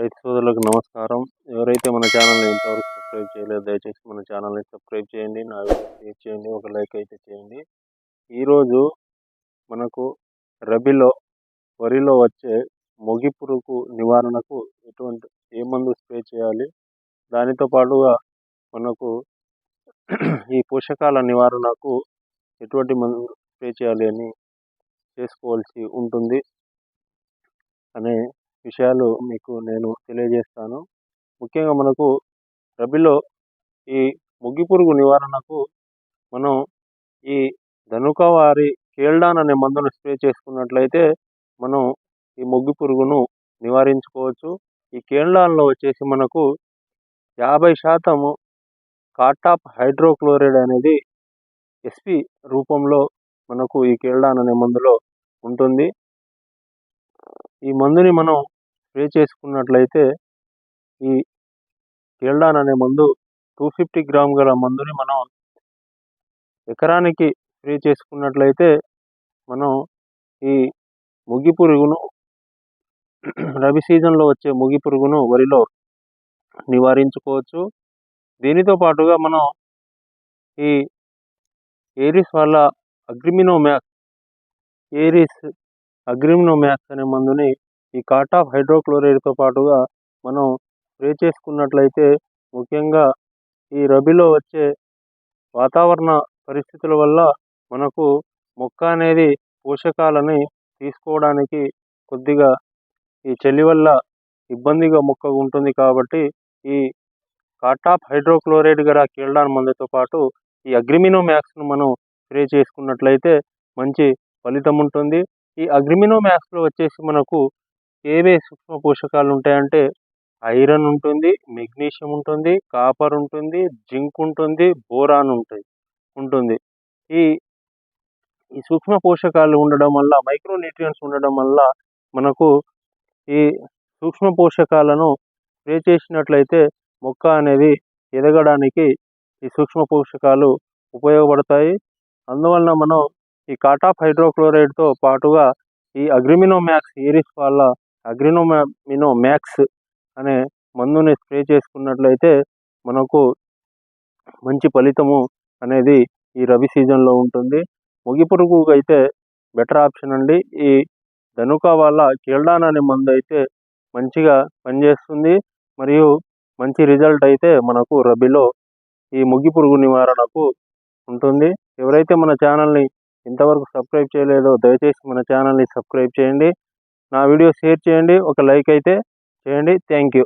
రైతు సోదరులకు నమస్కారం. ఎవరైతే మన ఛానల్ని ఇంతవరకు సబ్స్క్రైబ్ చేయలేదు దయచేసి మన ఛానల్ని సబ్స్క్రైబ్ చేయండి. నా షేర్ చేయండి. ఒక లైక్ అయితే చేయండి. ఈరోజు మనకు రబీలో వరిలో వచ్చే మొగి పురుగు నివారణకు ఎటువంటి ఏ మందు స్ప్రే చేయాలి? దానితో పాటుగా మనకు ఈ పోషకాల నివారణకు ఎటువంటి మందు స్ప్రే చేయాలి అని చేసుకోవాల్సి ఉంటుంది అనే విషయాలు మీకు నేను తెలియజేస్తాను. ముఖ్యంగా మనకు రబీలో ఈ ముగ్గి పురుగు నివారణకు మనం ఈ ధనుకవారి కేల్డాన్ అనే మందును స్ప్రే చేసుకున్నట్లయితే మనం ఈ ముగ్గు పురుగును నివారించుకోవచ్చు. ఈ కేల్డాన్లో వచ్చేసి మనకు యాభై శాతము కాటాప్ హైడ్రోక్లోరైడ్ అనేది ఎస్పి రూపంలో మనకు ఈ కేల్డాన్ అనే మందులో ఉంటుంది. ఈ మందుని మనం స్ప్రే చేసుకున్నట్లయితే ఈ కేల్డాన్ అనే మందు టూ ఫిఫ్టీ గ్రామ్ గల మందుని మనం ఎకరానికి స్ప్రే చేసుకున్నట్లయితే మనం ఈ ముగి పురుగును రబీ సీజన్లో వచ్చే ముగి పురుగును వరిలో నివారించుకోవచ్చు. దీనితో పాటుగా మనం ఈ ఏరిస్ వల్ల అగ్రిమినోమ్యాక్స్ ఏరిస్ అగ్రిమినోమ్యాక్స్ అనే మందుని ఈ కాటాఫ్ హైడ్రోక్లోరైడ్తో పాటుగా మనం స్ప్రే చేసుకున్నట్లయితే ముఖ్యంగా ఈ రబీలో వచ్చే వాతావరణ పరిస్థితుల వల్ల మనకు మొక్క అనేది పోషకాలని తీసుకోవడానికి కొద్దిగా ఈ చలి వల్ల ఇబ్బందిగా మొక్క ఉంటుంది కాబట్టి ఈ కాటాప్ హైడ్రోక్లోరైడ్ గల కీల్డాన్ మందుతో పాటు ఈ అగ్రిమినో మ్యాక్స్ను మనం స్ప్రే చేసుకున్నట్లయితే మంచి ఫలితం ఉంటుంది. ఈ అగ్రిమినో మ్యాక్స్లో వచ్చేసి మనకు ఏవే సూక్ష్మ పోషకాలు ఉంటాయంటే ఐరన్ ఉంటుంది మెగ్నీషియం ఉంటుంది కాపర్ ఉంటుంది జింక్ ఉంటుంది బోరాన్ ఉంటుంది ఉంటుంది. ఈ ఈ సూక్ష్మ పోషకాలు ఉండడం వల్ల మైక్రో న్యూట్రియన్స్ ఉండడం వల్ల మనకు ఈ సూక్ష్మ పోషకాలను స్ప్రే చేసినట్లయితే మొక్క అనేది ఎదగడానికి ఈ సూక్ష్మ పోషకాలు ఉపయోగపడతాయి. అందువలన మనం ఈ కాటాఫ్ హైడ్రోక్లోరైడ్తో పాటుగా ఈ అగ్రిమినోమ్యాక్స్ ఏరిస్ వల్ల అగ్రినోమినో మ్యాక్స్ అనే మందుని స్ప్రే చేసుకున్నట్లయితే మనకు మంచి ఫలితము అనేది ఈ రబీ సీజన్లో ఉంటుంది. మొగి పురుగు అయితే బెటర్ ఆప్షన్ అండి. ఈ ధనుక వాళ్ళ కేల్డాన్ అనే మందు అయితే మంచిగా పనిచేస్తుంది. మరియు మంచి రిజల్ట్ అయితే మనకు రబీలో ఈ ముగ్గి పురుగు నివారణకు ఉంటుంది. ఎవరైతే మన ఛానల్ని ఇంతవరకు సబ్స్క్రైబ్ చేయలేదో దయచేసి మన ఛానల్ని సబ్స్క్రైబ్ చేయండి. నా వీడియో షేర్ చేయండి ఒక లైక్ అయితే చేయండి. Thank you.